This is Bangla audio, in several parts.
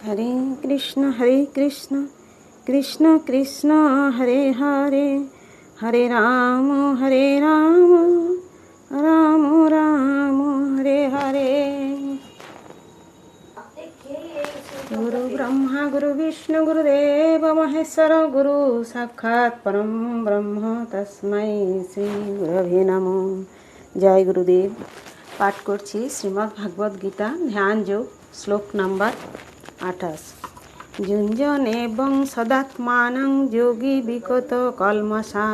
হরে কৃষ্ণ হরে কৃষ্ণ কৃষ্ণ কৃষ্ণ হরে হরে হরে রাম হরে রাম রাম রাম হরে হরে গুরু ব্রহ্মা গুরু বিষ্ণু গুরুদেব মহেশ্বর গুরু সাক্ষাৎ পরম ব্রহ্ম তস্মৈ শ্রী গুরবে নম জয় গুরুদেব পাঠ করছি শ্রীমদ্ ভাগবত গীতা ধ্যান যোগ শ্লোক নাম্বার আঠাশ। যুঞ্জন এবং সদাত্মানং যোগী বিগত কলমসা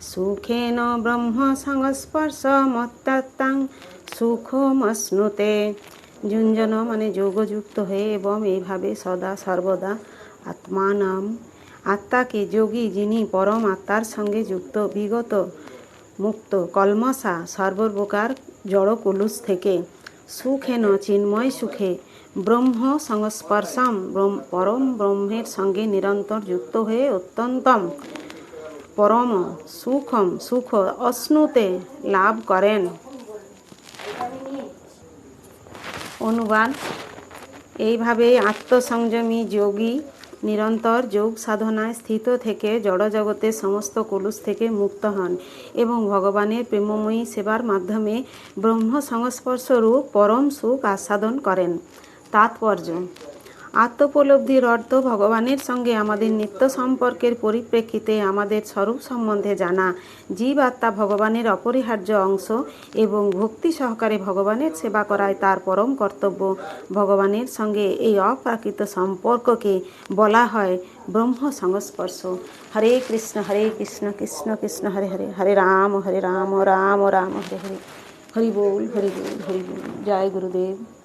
সুখেন ব্রহ্ম সংস্পর্শ মত্তাং সুখমশ্নুতে। যুঞ্জন মানে যোগযুক্ত হয়ে এবং এইভাবে সদা সর্বদা আত্মানাম। আত্মাকে যোগী যিনি পরম আত্মার সঙ্গে যুক্ত, বিগত মুক্ত কলমসা সর্বপ্রকার জড় কুলুস থেকে সুখেন চিন্ময় সুখে ব্রহ্ম সংস্পর্শম পরম ব্রহ্মের সঙ্গে নিরন্তর যুক্ত হয়ে অত্যন্তম পরম সুখম সুখ অশ্নুতে লাভ করেন। অনুবাদ, এইভাবে আত্মসংযমী যোগী নিরন্তর যোগ সাধনায় স্থিত থেকে জড়জগতের সমস্ত কুলুস থেকে মুক্ত হন এবং ভগবানের প্রেমময়ী সেবার মাধ্যমে ব্রহ্ম সংস্পর্শ রূপ পরম সুখ আস্বাদন করেন। তাৎপর্য। আত্মোপলব্ধির অর্থ ভগবানের সঙ্গে আমাদের নিত্য সম্পর্কের পরিপ্রেক্ষিতে আমাদের স্বরূপ সম্বন্ধে জানা। জীব আত্মা ভগবানের অপরিহার্য অংশ এবং ভক্তি সহকারে ভগবানের সেবা করায় তার পরম কর্তব্য। ভগবানের সঙ্গে এই অপ্রাকৃত সম্পর্ককে বলা হয় ব্রহ্ম সংস্পর্শ। হরে কৃষ্ণ হরে কৃষ্ণ কৃষ্ণ কৃষ্ণ, হরে হরে হরে রাম হরে রাম রাম রাম, হরে হরে। হরি বল হরি বল হরি বল। জয় গুরুদেব।